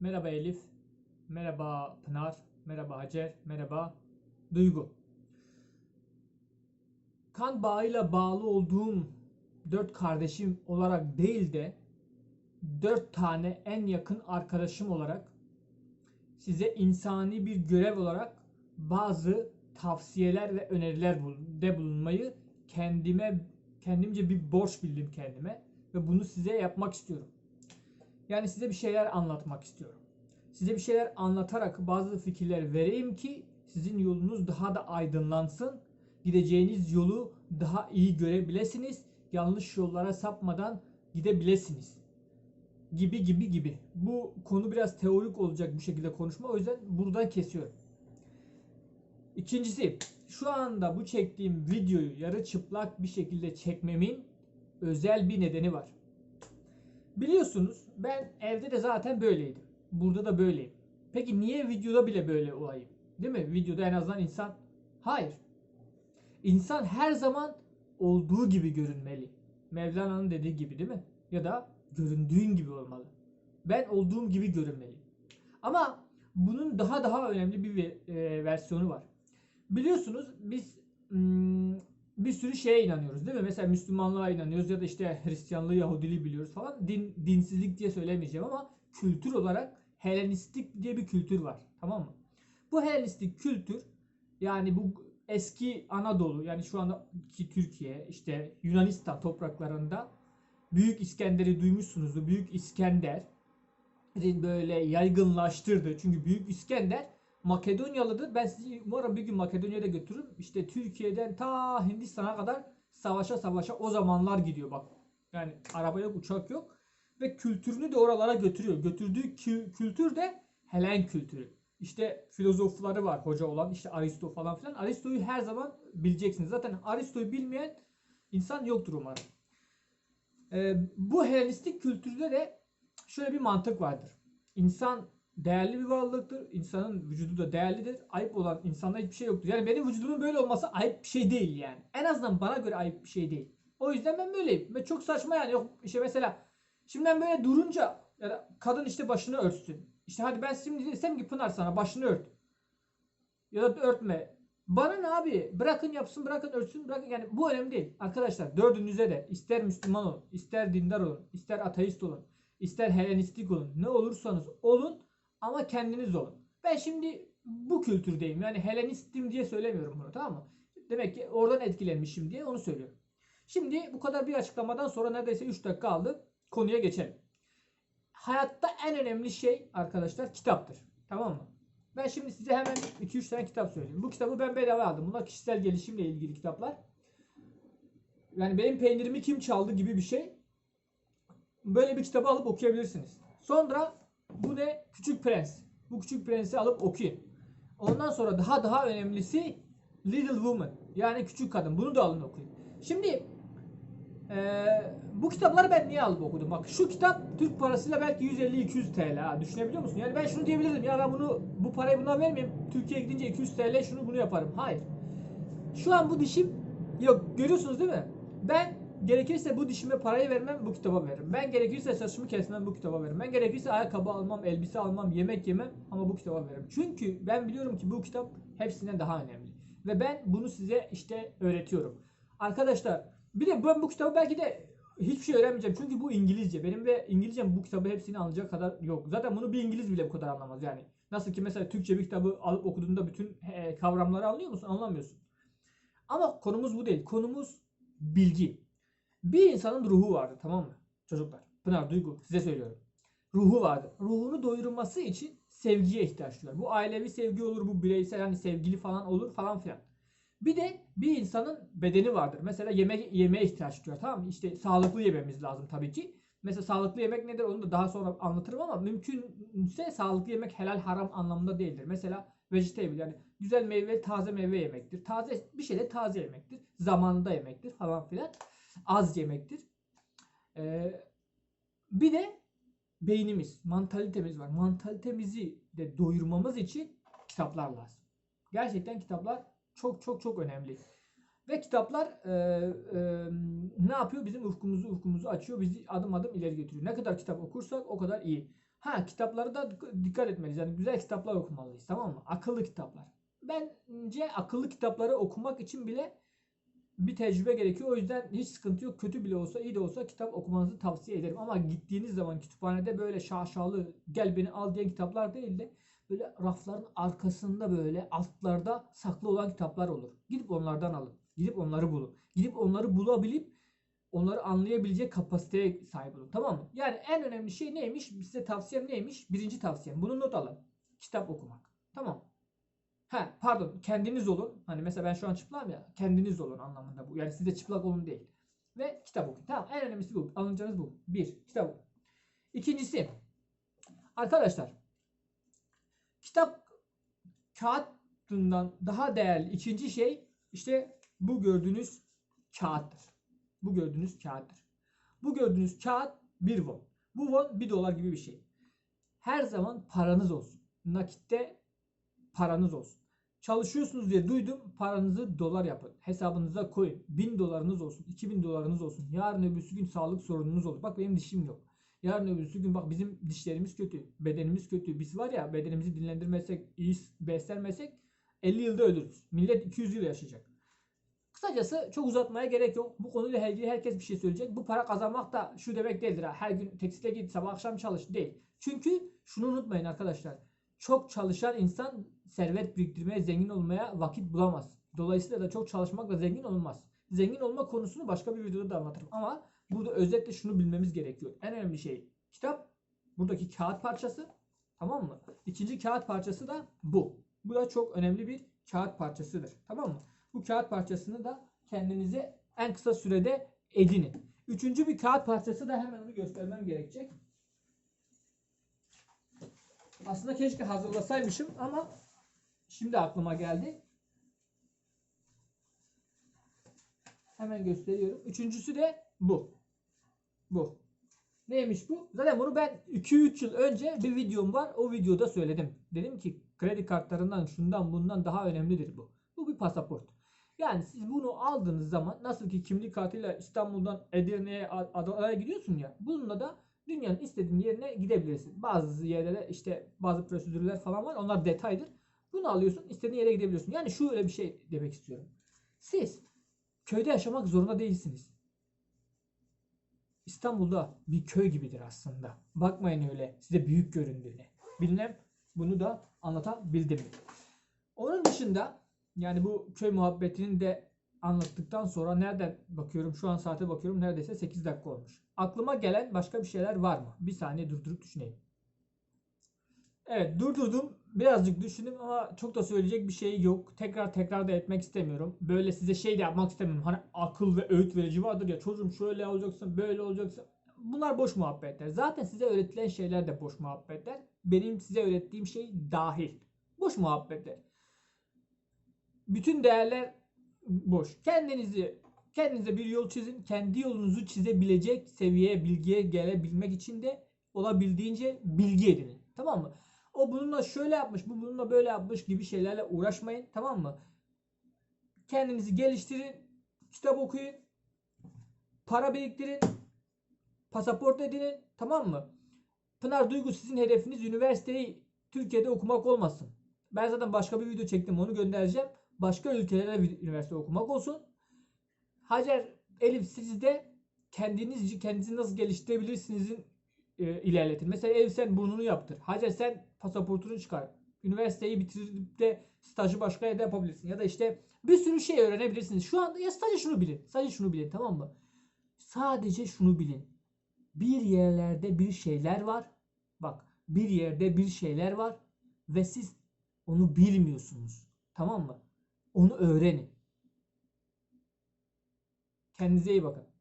merhaba Elif, merhaba Pınar, merhaba Hacer, merhaba Duygu. Kan bağıyla bağlı olduğum dört kardeşim olarak değil de dört tane en yakın arkadaşım olarak size insani bir görev olarak bazı tavsiyeler ve öneriler de bulunmayı kendime kendimce bir borç bildim kendime ve bunu size yapmak istiyorum. Yani size bir şeyler anlatmak istiyorum. Size bir şeyler anlatarak bazı fikirler vereyim ki sizin yolunuz daha da aydınlansın. Gideceğiniz yolu daha iyi görebilesiniz. Yanlış yollara sapmadan gidebilesiniz. Gibi gibi gibi. Bu konu biraz teorik olacak bu şekilde konuşma. O yüzden buradan kesiyorum. İkincisi, şu anda bu çektiğim videoyu yarı çıplak bir şekilde çekmemin özel bir nedeni var. Biliyorsunuz ben evde de zaten böyleydim. Burada da böyleyim. Peki niye videoda bile böyle olayım? Değil mi? Videoda en azından insan hayır. İnsan her zaman olduğu gibi görünmeli. Mevlana'nın dediği gibi değil mi? Ya da göründüğün gibi olmalı. Ben olduğum gibi görünmeliyim. Ama bunun daha daha önemli bir e, versiyonu var. Biliyorsunuz biz hmm, bir sürü şeye inanıyoruz değil mi? Mesela Müslümanlığa inanıyoruz ya da işte Hristiyanlığı, Yahudiliği biliyoruz falan. Din, dinsizlik diye söylemeyeceğim ama kültür olarak Helenistik diye bir kültür var. Tamam mı? Bu Helenistik kültür yani bu eski Anadolu yani şu andaki Türkiye işte Yunanistan topraklarında Büyük İskender'i duymuşsunuzdur. Büyük İskender böyle yaygınlaştırdı. Çünkü Büyük İskender Makedonyalıdır. Ben sizi umarım bir gün Makedonya'ya da götürürüm. İşte Türkiye'den ta Hindistan'a kadar savaşa savaşa o zamanlar gidiyor bak. Yani araba yok, uçak yok. Ve kültürünü de oralara götürüyor. Götürdüğü kü- kültür de Helen kültürü. İşte filozofları var hoca olan işte Aristo falan filan. Aristo'yu her zaman bileceksiniz. Zaten Aristo'yu bilmeyen insan yoktur umarım. Ee, bu Helenistik kültürde de şöyle bir mantık vardır. İnsan değerli bir varlıktır. İnsanın vücudu da değerlidir. Ayıp olan insanda hiçbir şey yoktur. Yani benim vücudumun böyle olması ayıp bir şey değil yani. En azından bana göre ayıp bir şey değil. O yüzden ben böyleyim. Ve çok saçma yani. Yok işte mesela şimdi ben böyle durunca ya da kadın işte başını örtsün. İşte hadi ben şimdi desem ki Pınar sana başını ört. Ya da örtme. Bana ne abi? Bırakın yapsın, bırakın örtsün, bırakın. Yani bu önemli değil. Arkadaşlar dördünüze de ister Müslüman olun, ister dindar olun, ister ateist olun, ister Helenistik olun. Ne olursanız olun ama kendiniz olun. Ben şimdi bu kültürdeyim. Yani Helenistim diye söylemiyorum bunu tamam mı? Demek ki oradan etkilenmişim diye onu söylüyorum. Şimdi bu kadar bir açıklamadan sonra neredeyse 3 dakika aldı. Konuya geçelim. Hayatta en önemli şey arkadaşlar kitaptır. Tamam mı? Ben şimdi size hemen 2-3 tane kitap söyleyeyim. Bu kitabı ben bedava aldım. Bunlar kişisel gelişimle ilgili kitaplar. Yani benim peynirimi kim çaldı gibi bir şey. Böyle bir kitabı alıp okuyabilirsiniz. Sonra bu ne? Küçük Prens. Bu Küçük Prens'i alıp okuyun. Ondan sonra daha daha önemlisi Little Woman. Yani Küçük Kadın. Bunu da alın okuyun. Şimdi eee, bu kitapları ben niye alıp okudum? Bak şu kitap Türk parasıyla belki 150-200 TL. Ha, düşünebiliyor musun? Yani ben şunu diyebilirdim. Ya ben bunu bu parayı buna vermeyeyim. Türkiye'ye gidince 200 TL şunu bunu yaparım. Hayır. Şu an bu dişim yok görüyorsunuz değil mi? Ben gerekirse bu dişime parayı vermem bu kitaba veririm. Ben gerekirse saçımı kesmem bu kitaba veririm. Ben gerekirse ayakkabı almam, elbise almam, yemek yemem ama bu kitaba veririm. Çünkü ben biliyorum ki bu kitap hepsinden daha önemli. Ve ben bunu size işte öğretiyorum. Arkadaşlar bir de ben bu kitabı belki de hiçbir şey öğrenmeyeceğim. Çünkü bu İngilizce. Benim ve İngilizcem bu kitabı hepsini anlayacak kadar yok. Zaten bunu bir İngiliz bile bu kadar anlamaz yani. Nasıl ki mesela Türkçe bir kitabı alıp okuduğunda bütün kavramları anlıyor musun? Anlamıyorsun. Ama konumuz bu değil. Konumuz bilgi. Bir insanın ruhu vardır tamam mı? Çocuklar. Pınar, Duygu size söylüyorum. Ruhu vardır. Ruhunu doyurması için sevgiye ihtiyaç duyar. Bu ailevi sevgi olur, bu bireysel hani sevgili falan olur falan filan. Bir de bir insanın bedeni vardır. Mesela yemek yemeğe ihtiyaç duyar tamam mı? İşte sağlıklı yememiz lazım tabii ki. Mesela sağlıklı yemek nedir onu da daha sonra anlatırım ama mümkünse sağlıklı yemek helal haram anlamında değildir. Mesela vegetable yani güzel meyve taze meyve yemektir. Taze bir şey de taze yemektir. Zamanında yemektir falan filan. Az yemektir. Ee, bir de beynimiz, mantalitemiz var. Mantalitemizi de doyurmamız için kitaplar lazım. Gerçekten kitaplar çok çok çok önemli. Ve kitaplar e, e, ne yapıyor? Bizim ufkumuzu ufkumuzu açıyor. Bizi adım adım ileri götürüyor. Ne kadar kitap okursak o kadar iyi. Ha kitapları da dik- dikkat etmeliyiz. Yani güzel kitaplar okumalıyız tamam mı? Akıllı kitaplar. Bence akıllı kitapları okumak için bile bir tecrübe gerekiyor. O yüzden hiç sıkıntı yok. Kötü bile olsa iyi de olsa kitap okumanızı tavsiye ederim. Ama gittiğiniz zaman kütüphanede böyle şaşalı gel beni al diyen kitaplar değil de böyle rafların arkasında böyle altlarda saklı olan kitaplar olur. Gidip onlardan alın. Gidip onları bulun. Gidip onları bulabilip onları anlayabilecek kapasiteye sahip olun. Tamam mı? Yani en önemli şey neymiş? Size tavsiyem neymiş? Birinci tavsiyem. Bunu not alın. Kitap okumak. Tamam. Ha pardon kendiniz olun. Hani mesela ben şu an çıplağım ya. Kendiniz olun anlamında bu. Yani siz de çıplak olun değil. Ve kitap okuyun. Tamam en önemlisi bu. Alınacağınız bu. Bir. Kitap okuyun. İkincisi. Arkadaşlar. Kitap kağıtından daha değerli ikinci şey işte bu gördüğünüz kağıttır. Bu gördüğünüz kağıttır. Bu gördüğünüz kağıt 1 won. Bu won 1 dolar gibi bir şey. Her zaman paranız olsun. Nakitte paranız olsun. Çalışıyorsunuz diye duydum. Paranızı dolar yapın. Hesabınıza koyun. 1000 dolarınız olsun. 2000 dolarınız olsun. Yarın öbürsü gün sağlık sorununuz olur. Bak benim dişim yok. Yarın öbürsü gün bak bizim dişlerimiz kötü. Bedenimiz kötü. Biz var ya bedenimizi dinlendirmezsek, iyi beslenmezsek 50 yılda ölürüz. Millet 200 yıl yaşayacak. Kısacası çok uzatmaya gerek yok. Bu konuyla ilgili herkes bir şey söyleyecek. Bu para kazanmak da şu demek değildir. Ha. Her gün tekstile git sabah akşam çalış değil. Çünkü şunu unutmayın arkadaşlar. Çok çalışan insan servet biriktirmeye, zengin olmaya vakit bulamaz. Dolayısıyla da çok çalışmakla zengin olmaz. Zengin olma konusunu başka bir videoda da anlatırım. Ama burada özetle şunu bilmemiz gerekiyor. En önemli şey kitap. Buradaki kağıt parçası. Tamam mı? İkinci kağıt parçası da bu. Bu da çok önemli bir kağıt parçasıdır. Tamam mı? Bu kağıt parçasını da kendinize en kısa sürede edinin. Üçüncü bir kağıt parçası da hemen onu göstermem gerekecek. Aslında keşke hazırlasaymışım ama şimdi aklıma geldi. Hemen gösteriyorum. Üçüncüsü de bu. Bu. Neymiş bu? Zaten bunu ben 2-3 yıl önce bir videom var. O videoda söyledim. Dedim ki kredi kartlarından şundan bundan daha önemlidir bu. Bu bir pasaport. Yani siz bunu aldığınız zaman nasıl ki kimlik kartıyla İstanbul'dan Edirne'ye Adana'ya gidiyorsun ya. Bununla da dünyanın istediğin yerine gidebilirsin. Bazı yerlere işte bazı prosedürler falan var. Onlar detaydır. Bunu alıyorsun istediğin yere gidebiliyorsun. Yani şu öyle bir şey demek istiyorum. Siz köyde yaşamak zorunda değilsiniz. İstanbul'da bir köy gibidir aslında. Bakmayın öyle size büyük göründüğüne. Bilmem bunu da anlatabildim. Onun dışında yani bu köy muhabbetini de anlattıktan sonra nereden bakıyorum? Şu an saate bakıyorum. Neredeyse 8 dakika olmuş. Aklıma gelen başka bir şeyler var mı? Bir saniye durdurup düşüneyim. Evet durdurdum. Birazcık düşündüm ama çok da söyleyecek bir şey yok. Tekrar tekrar da etmek istemiyorum. Böyle size şey de yapmak istemiyorum. Hani akıl ve öğüt verici vardır ya çocuğum şöyle olacaksın böyle olacaksın. Bunlar boş muhabbetler. Zaten size öğretilen şeyler de boş muhabbetler. Benim size öğrettiğim şey dahil. Boş muhabbetler. Bütün değerler boş. Kendinizi kendinize bir yol çizin. Kendi yolunuzu çizebilecek seviyeye, bilgiye gelebilmek için de olabildiğince bilgi edinin. Tamam mı? O bununla şöyle yapmış, bu bununla böyle yapmış gibi şeylerle uğraşmayın. Tamam mı? Kendinizi geliştirin. Kitap okuyun. Para biriktirin. Pasaport edinin. Tamam mı? Pınar Duygu sizin hedefiniz üniversiteyi Türkiye'de okumak olmasın. Ben zaten başka bir video çektim onu göndereceğim. Başka ülkelere üniversite okumak olsun. Hacer, Elif siz de kendiniz kendinizi nasıl geliştirebilirsinizin e, ilerletin. Mesela Elif sen burnunu yaptır. Hacer sen pasaportunu çıkar. Üniversiteyi bitirip de stajı başka yerde yapabilirsin. Ya da işte bir sürü şey öğrenebilirsiniz. Şu anda ya sadece şunu bilin. Sadece şunu bilin tamam mı? Sadece şunu bilin. Bir yerlerde bir şeyler var. Bak bir yerde bir şeyler var ve siz onu bilmiyorsunuz. Tamam mı? Onu öğrenin. Kendinize iyi bakın.